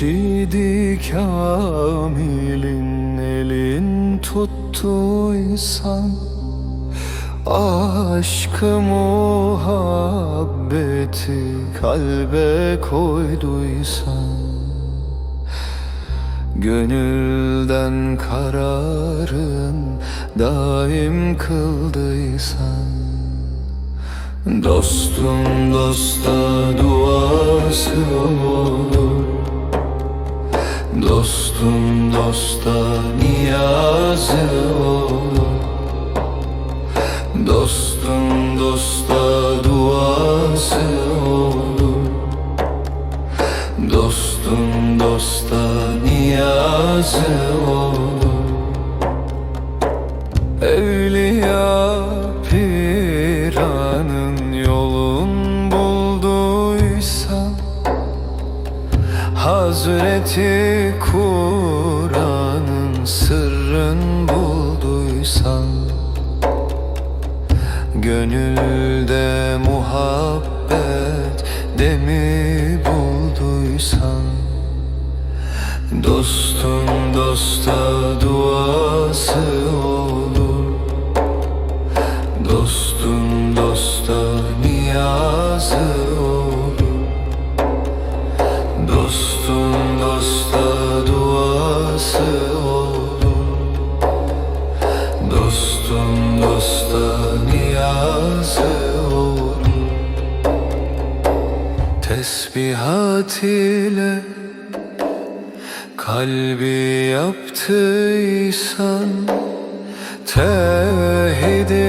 Mürşidi Kamil'in elin tuttuysan Aşkı muhabbeti kalbe koyduysan Gönülden kararın daim kıldıysan Dostum dosta duası olur Dostum dosta niyazı olur. Dostum dosta duası olur. Dostum dosta niyazı olur Hazreti Kur'an'ın sırrın bulduysan Gönülde muhabbet demi bulduysan Dostum dosta duası olur. Dostum dosta niyazı olur Dostum dosta niyazı olur. Tesbihat ile kalbi yaptıysan Tevhidi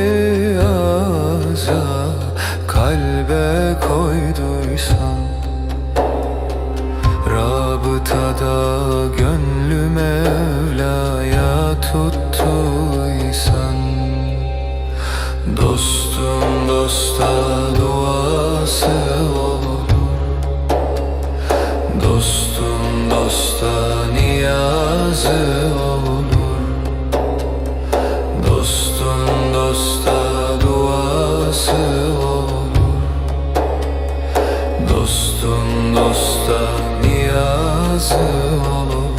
aza kalbe koyduysan Rabıtada gönlü Mevla'ya sen. Dostum dosta duası olur Dostum dosta niyazı olur Dostum dosta duası olur Dostum dosta niyazı olur